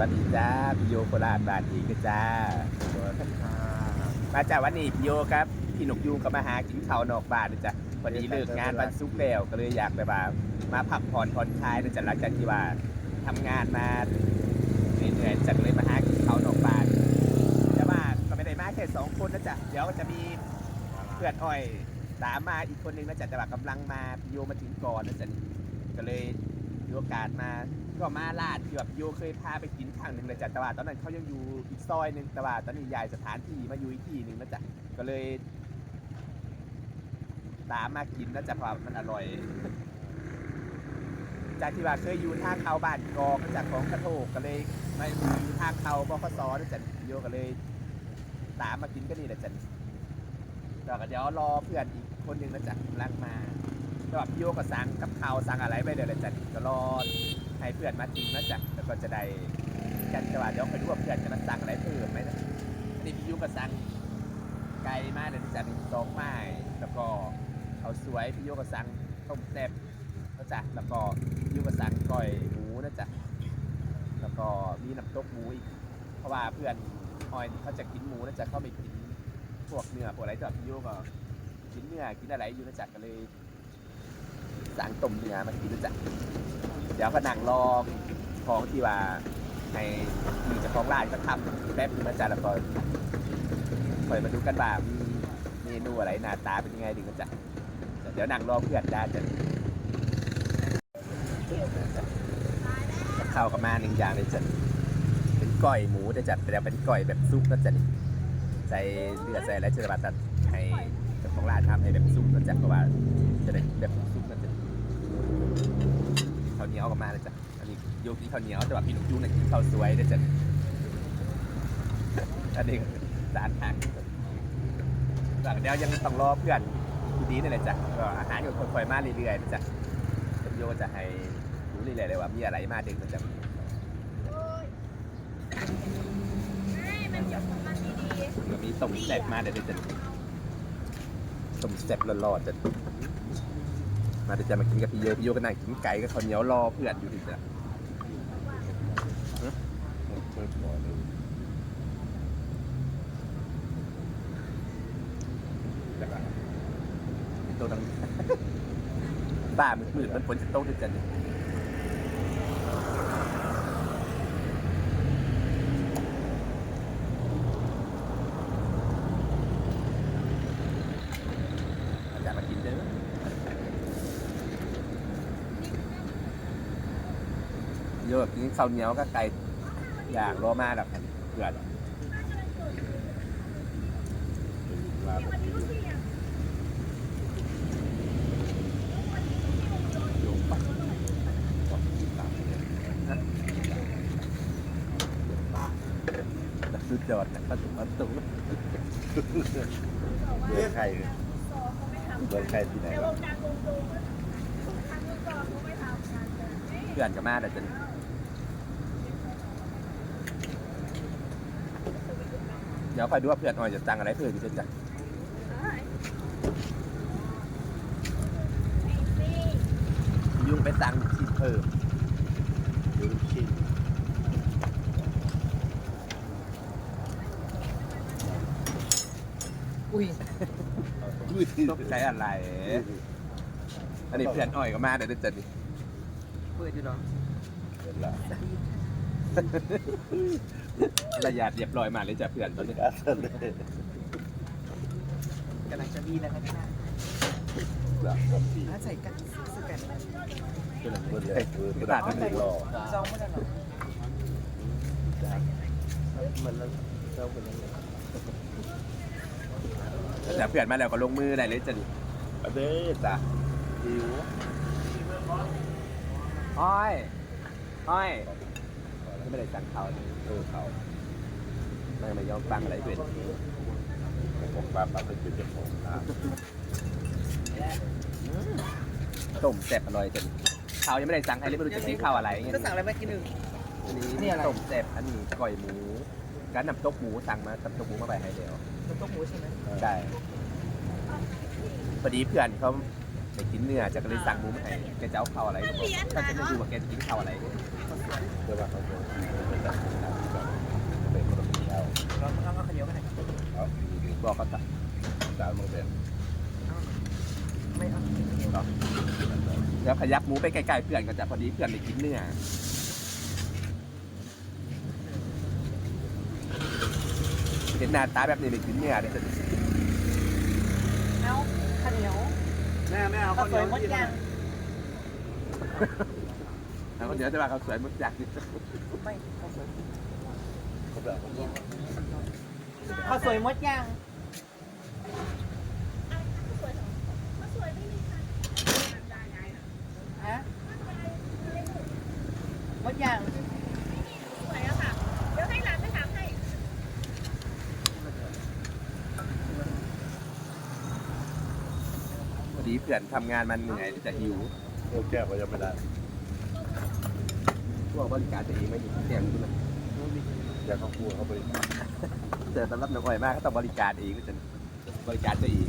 วัสดีจ้าพี่โยโคราชบ้านอีกนะจ้าตัวท่านค่ะมาจากวันนี้พี่โยครับพี่หนกยูก็มาหากินข้าวนอกบ้านนะจ๊ะวันนี้เลิกงานวันศุกร์แล้วก็เลยอยากไปว่ามาพักผ่อนผ่อนคลายนะจ๊ะหลังจากที่ว่าทำงานมาเหนื่อยๆจัดเลยมาหากินข้าวนอกบ้านแต่ว่าก็ไม่ได้มาแค่สองคนนะจ๊ะเดี๋ยวจะมีเพื่อนอ้อยตามมาอีกคนนึงนะจ๊ะแต่ว่ากำลังมาพี่โยมาถึงก่อนนะจ๊ะก็เลยมีโอกาสมา ก็มาลาดที่แบบโยเคยพาไปกินครั้งหนึ่งเลยจ้ะแต่ว่าตอนนั้นเขายังอยู่อีกซอยหนึ่งแต่ว่าตอนนี้ยายสถานที่มาอยู่อีกที่หนึ่งนะจ๊ะก็เลย ตามมากินแล้วจะเพราะมันอร่อย จากที่ว่าเคยอยู่ท่าเขาบ้านกอกจากของกระโถกก็เลยมาอยู่ท่าเขาบขสแล้วจันโยก็เลย ตามมากินก็นี่แหละจันแล้วก็เดี๋ยวรอเพื่อนอีกคนหนึ่งนะจ๊ะกำลังมาสำหรับโยก็สั่งกับเขาสั่งอะไรไปเดี๋ยวเลยจันก็รอ ให้เพื่อนมาถึงนะจ๊ะแล้วก็จะได้กันจะว่าเดี๋ยวไปดูว่าเพื่อนจะมาสั่งอะไรเพิ่มไหมนะอันนี้พี่โยก็สั่งไก่มาเดี๋ยวจะมีสองไม้แล้วก็เขาสวยพี่โยกก็สั่งต้มแซ่บนะจ๊ะแล้วก็พี่โยกก็สั่งก้อยหมูนะจ๊ะแล้วก็มีน้ำตกหมูอีก เพราะว่าเพื่อนออยเขาจะกินหมูนะจ๊ะเขาไม่กินพวกเนื้อพวกอะไรแต่พี่โยก็กินเนื้อกินอะไรอยู่นะจ๊ะก็เลยสั่งต้มเนื้อมากินนะจ๊ะ เดี๋ยวก็นั่งรอของที่ว่าในที่เจะของร้านก็ทำแป๊บนึงนะจ๊ะแล้วก็คอยมาดูกันว่ามีเมนูอะไรหน้าตาเป็นยังไงดีกันจะเดี๋ยวนั่งรอเพื่อนได้จะกับข้าวกับมาหนึ่งอย่างเลยจ้ะเป็นก้อยหมูจะจัดแต่เป็นก้อยแบบซุปก็จะนี่ใส่เลือดใส่อะไรจะมาตัดให้เจ้าของร้านทำให้แบบซุปก็จะเพราะว่าจะได้แบบซุปก็จะาวเหนียวกับมาเลยจ้ะ อันนี้โยกินข้าวเหนียวแต่ว่าพี่หนุ่มยูนะกินข้าวสวยเด้อจ้ะ อันนี้จานทางหลังเดียวยังต้องรอเพื่อนอยู่ดีนี่แหละจ้ะก็อาหารก็ค่อยๆมาเรื่อยๆนะจ้ะผมโยจะให้รู้เรื่อยๆเลยว่ามีอะไรมาดึงมันจะมันจบของมันดีมันมีต้มแซ่บมาเดี๋ยวจะต้มแซ่บร้อนๆจะ มาเดี๋ยวจะมากินกับพี่โยพี่โยก็นั่งกินไก่กับข้าวเหนียวรอเพื่อนอยู่ดิจ้ะแล้วก็ตัวตังบ้ามืดๆมันฝนจะตกด้วยจ้ะนี่ อาจารย์มากินเด้อโยกกิน ข้าวเหนียวก็ไก่อย่ากรอมาแบบเผื่อสุดยอดนะครับประตูเรื่อใครๆสองเบื่อใครที่ไหนวะงการวงโยงทางเขื่อนกับมาแต่จน เดี๋ยวคอยดูว่าเพื่อนออยจะจังอะไรเพื่อนจะจังยุ่งไปตังชิ้นเพิ่มดูชิ้นอุ้ยตกใจอะไร อันนี้เพื่อนอ่อยก็มาเดี๋ยวจะนี่เปิดอยู่เนาะเดี๋ยวละ ระยะเรียบร้อยมาเลยจ้ะเพื่อนตอนนี้การเสนอกำลังจะมีนะครับพี่นาละครับพี่ถ้าใส่กันสแกนเป็นเลยคือกระดาษมันรอซองไม่ได้หรอมันแล้วเจ้าเป็นยังไงแต่เพื่อนมาแล้วก็ลงมือได้เลยจ้ะนี่อันนี้จ้ะหิวอ้อยอ้อย ไม่ได้สั่งเขาเลยเออเขาไม่ไม่ยอมฟังอะไรเพื่อนผมปลาปลาเป็นเจ้าของร้านต้มแซ่บอร่อยจ้ะนี่เขายังไม่ได้สั่งใครเลยไม่รู้จะซื้อข้าวอะไรเงี้ยก็สั่งอะไรมากินหนึ่งอันนี้นี่อะไรต้มแซ่บอันนี้ก้อยหมูการนำตกหมูสั่งมาตับตกหมูมาไปให้เดียวมันต้องหมูใช่ไหมได้พอดีเพื่อนเขา ไปกินเนื้อจะก็เลยสั่งหมูมาให้แกจะเอาข้าวอะไรก็บอกถ้าจะไม่ดูว่าแกจะกินข้าวอะไรเดี๋ยวว่าเขาจะเป็นคนเดียวเราเราก็ขยับกันเอาอยู่บอกเขาตัดๆจานมันเป็นไม่เอาแล้วขยับหมูไปไกลๆเพื่อนก็จะพอดีเพื่อนได้กินเนื้อเห็นหน้าตาแบบนี้ได้กินเนื้อได้จะเอาข้าวเหนียว แม่แม่เอาข้าวสวยมดยางแล้วเดี๋ยวจะว่าเขาสวยมุดยักษ์ไม่ข้าวสวยเขาแบบข้าวสวยมดยาง สวยเหรอก็สวยไม่มีค่ะได้ไงนะ ฮะมดยาง สวยอะค่ะ เดี๋ยวให้หลานไปถามให้ พอดีเพื่อนทำงานมันเหนื่อยจะหิวโอ้แก้วก็ยังไม่ได้พวกบริการจะเองไม่ดีเสียงดูนะอยากเข้าครัวเขาไปแต่สำหรับน้องอ้อยมากก็ต้องบริการเองก็จะบริการจะเอง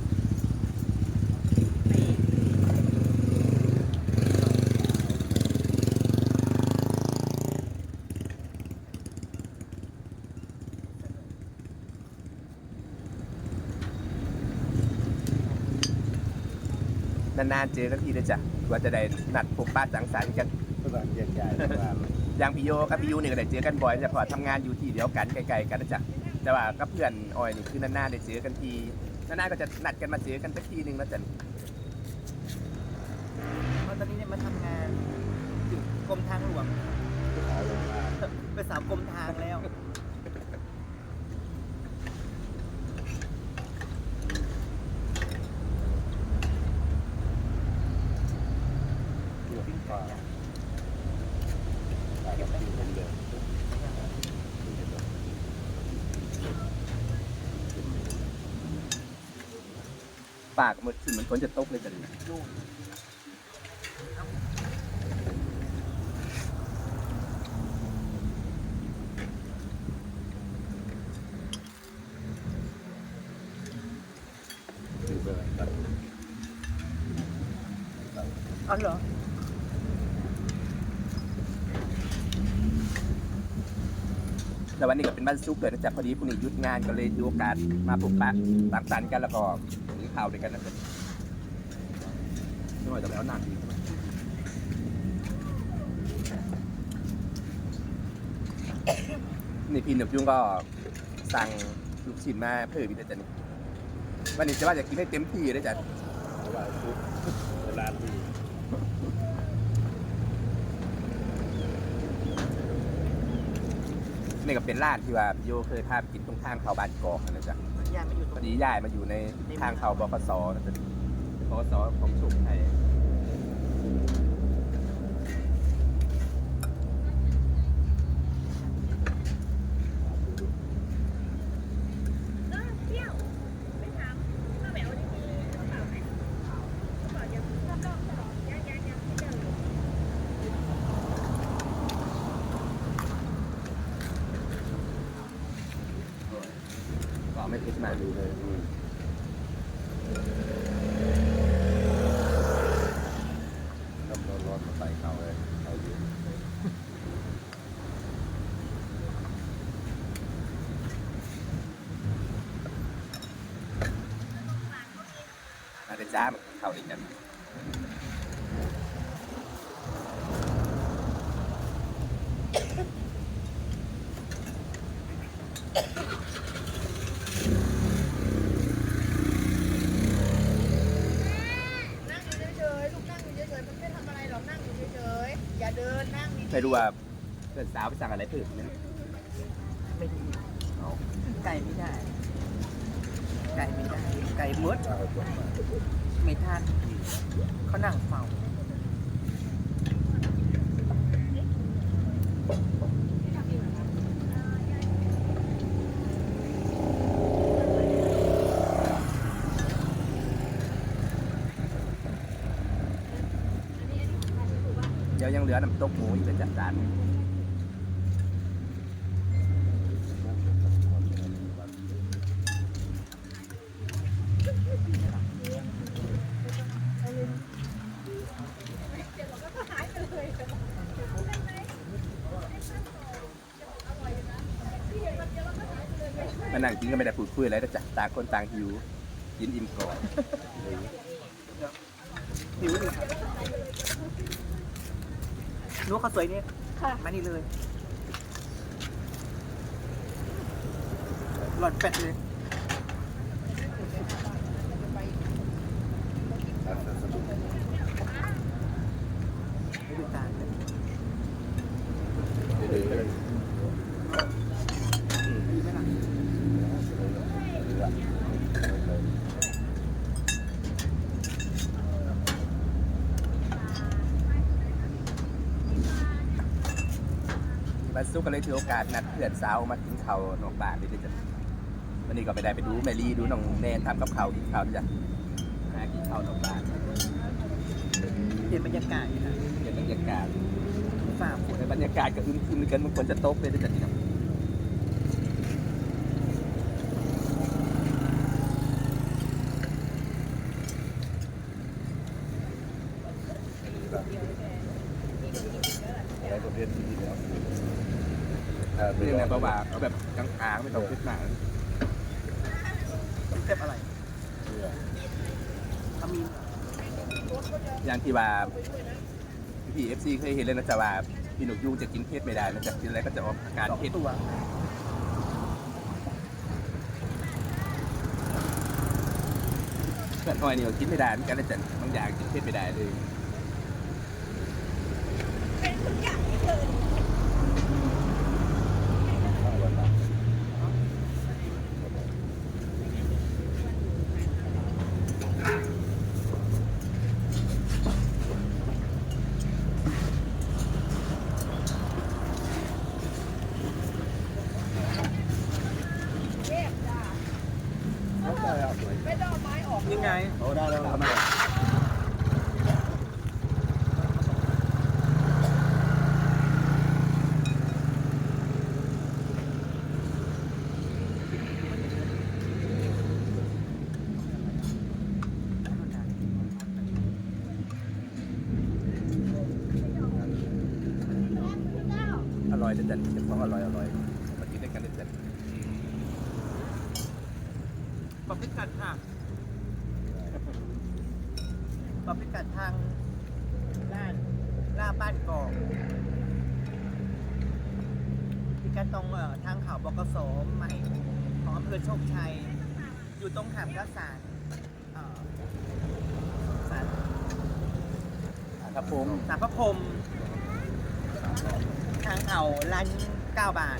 านๆเจอกันทีนะจ๊ะกว่าจะได้นัดพบป้าสังสรรค์กันภาษาแยกย้ายที่บ้านอย่างพี่โยกับพี่ยูนี่ก็ได้เจอกันบ่อยแต่พอทำงานอยู่ที่เดียวกันไกลๆกันนะจ๊ะแต่ว่ากับเพื่อนออยนี่คือนานๆได้เจอกันทีนานๆก็จะนัดกันมาเจอกันสักทีหนึ่งแล้วจ้ะเพราะตอนนี้เนี่ยมาทำงานอยู่กรมทางหลวงขายลงมาเป็นสาวกรมทางแล้ว เพื่อ ปิ้งปลาขายกันเดิมปากมันถึงมันฝนจะตกเลยจ้ะนี่ลูกคือเป็นอะไรกัน อ๋อเหรอ แต่วันนี้ก็เป็นบ้านซุปเกิดนะจ๊ะพอดีพรุ่งนี้หยุดงานก็เลยดูโอกาสมาพบปะสังสรรค์กันแล้วก็กินข้าวด้วยกันนะจ๊ะนี่หน่อยจะไปเอาหนักอีกนี่พี่หนุ่มยุงก็สั่งลูกชิ้นมาเพิ่มอีกนะจ๊ะนี่วันนี้จะว่าจะกินให้เต็มที่เลยจ้ะเว่าที่ นี่ก็เป็นร้านที่ว่าพี่โยเคยพาไปกินตรงข้างเขาบานกอกนะจ๊ะยายมาอยู่ตพรองดีย้ายมาอยู่ในทางเขาบกสนะจ๊ะบกสของสุขไทย เออเที่ยวไปถามป้าแหววดีๆเขาถามไหมเขาบอกยังรอบๆตลอดยังยังยังไม่เจอเลย ก็ ไม่พิจมาดูเลยน้ำร้อนๆมาใส่เขาเลยเขาอยู่อาจจะจ้ามันเข้าอีกกันนั่งอยู่เฉยๆลูกนั่งอยู่เฉยๆมันไม่ทำอะไรหรอกนั่งอยู่เฉยๆอย่าเดิน นั่งดีๆไม่รู้ว่าเพื่อนสาวไปสั่งอะไรเพิ่มไหมไม่ดีเอาไก่ไม่ได้ ไก่ไม่ได้ ไก่มดข้าวจบมาไม่ทันเขานั่งเฝ้า ดี๋ยวยังเหลือน้ำตกหมูอีกจะจัดจานมานั่งกินก็ไม่ได้พูดคุยอะไรแต่จ้ะต่างคนต่างหิวกินอิ่มก่อนหิวเลย ค่ะนุกข้าวสวยนี่ค่ะ มานี่เลย หลอดเป็ดเลย ไม่ดูตาเลยดีไหมล่ะ มาสู้กันเลยถือโอกาสนัดเพื่อนสาวมากินข้าวนอกบ้านนี่จ้ะวันนี้ก็ไม่ได้ไปดูแมรี่ดูน้องแนนทำกับข้าวกินข้าวจ้ะหากินข้าวนอกบ้านเห็นบรรยากาศอยู่นะเห็นบรรยากาศฝ่าฝนในบรรยากาศก็อึมครึมกันมันควรจะตกเลยด้ว ยจ้ะนี่ครับนี่แหละประว่าเอาแบบกลางๆไม่ต้องคิดหนาเจ็บอะไรทำมีอย่างที่ว่าพี่เอฟซีเคยเห็นเลยนะจ๊ะว่าพี่หนุกยุงจะกินเผ็ดไม่ได้นะจ๊ะกินอะไรก็จะออกอาการสองเผ็ด ตัวเพื่อนน้อยนี่ก็กินไม่ได้เหมือนกันนะจ๊ะบางอย่างกินเผ็ดไม่ได้เลย เป็นทุกอย่างที่เกิน ยังไง โอ้ได้แล้วครับ อร่อยนะจ๊ะเป็นของอร่อยอร่อยมากินด้วยกันนะจ๊ะบอกพิกัดค่ะบอกพิกัดทางด้านล่าบ้านกอกพิกัดตรงเอ่อทางเขาบกสใหม่ของอำเภอโชคชัย อยู่ตรงหามกระสานเอ่อศาลครับผมสามพระพรหมทา งเขาร้านเก้าบาท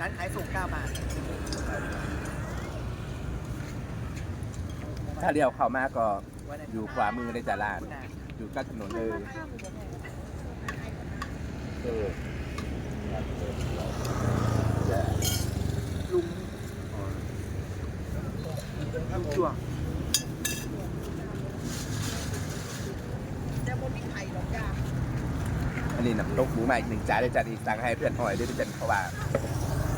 ร้านขายส่งเก้าบาท ถ้าเลี้ยวเข้ามาก็วันนั้นอยู่ขวามือเลยจ้ะร้านคุณน่ะอยู่ใกล้ถนนเลยเออลุงลุงจั่วแต่บนมีไข่หรอกจ้า อันนี้น้ำตกหมูใหม่อีกหนึ่งจานเลยจ้ะนี่สั่งให้เพื่อนอ้อยด้วยจ้ะเพราะว่า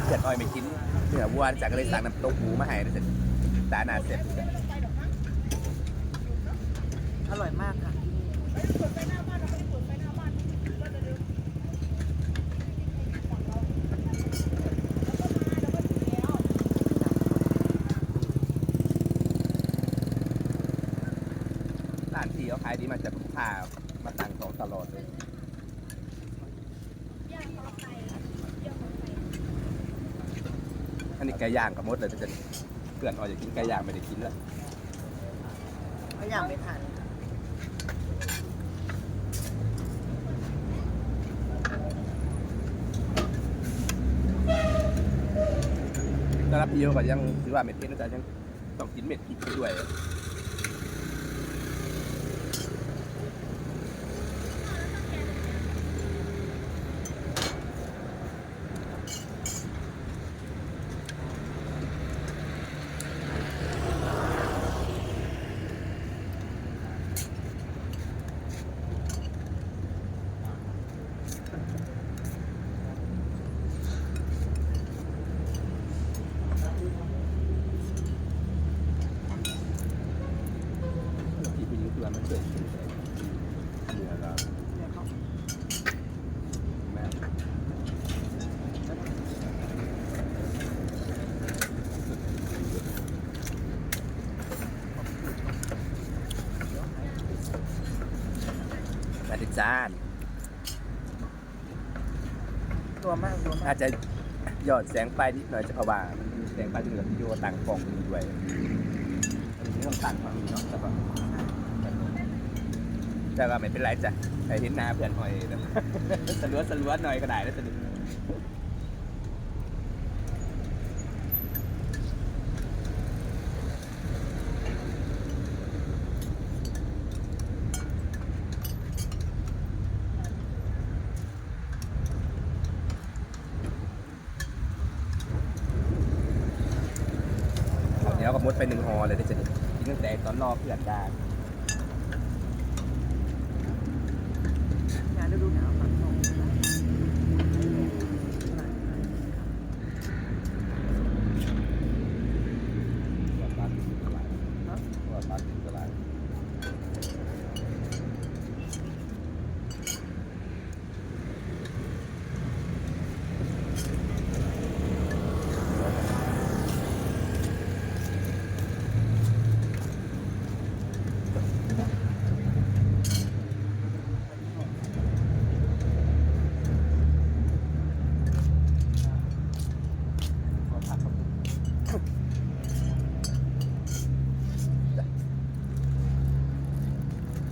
เพื่อนอ้อยไม่กินเนื้อวัวจ้ะก็เลยสั่งน้ำตกหมูมาให้ด้วยจ้ะตาหนาเสร็จจ้ะอร่อยมากค่ะร้านที่เขาขายดีมาจากลูกค้ามาสั่งของตลอดเลย อันนี้ไก่ย่างกับมดเลยจะเพื่อนออยจะกินไก่ย่างไม่ได้กินแล้วไม่อยากไม่ทันสำหรับพี่โยก็ยังถือว่าเม็ดเพชรนะจ๊ะยังต้องกินเม็ดพริกไปด้วย จ้าตัวมากตัวมาอากจจะหยอดแสงไฟนิดหน่อยจะเพราะว่ามันมีแสงไฟที่เหลือวิดีโอต่างกล่องมีด้วยอันนี้ต้องต่างฝั่งนี้เนาะแต่ว่าแต่ว่าไม่เป็นไรจ้ะใครเห็นหน้าเพื่อนหอยแบบสลัวสลัวหน่อยก็ได้แล้วจะดีเดี๋ยวก็มดไปหนึ่งฮอเลยได้จะดีกินตั้งแต่ตอนรอเพื่อนได้ งานฤดูหนาวฝั่งตรง ตัวตัดติดสลายตัวตัดติดสลาย เอ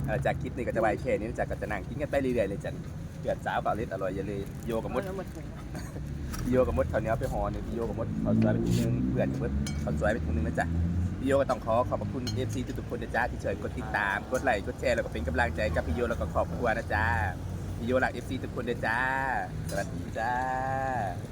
่อ จากคลิปนี้ก็จะไว้แค่นี้จากก็จะนั่งกินกันไปเรื่อยๆเลยจันเพื่อนสาวบ่าวเล็ดอร่อยอย่าเลยโยกับมดแล้วมาถุงพี่โยกับมดเขาวเหนี้ยวไปหอหนึ่งพี่โยกับมดเขาวสวยไปถุงหนึงเพื่อนกับมดเขาวสวยไปถุงหนึงนะจ๊ะพี่โยก็ต้องขอขอบพระคุณเอฟซีทุกๆคนนะจ๊ะที่ช่วยกดติดตามกดไลค์กดแชร์แล้วก็เป็นกำลังใจกับพี่โยแล้วก็ครอบครัวนะจ๊ะพี่โยรักเอฟซีทุกคนนะจ๊ะสวัสดีจ้า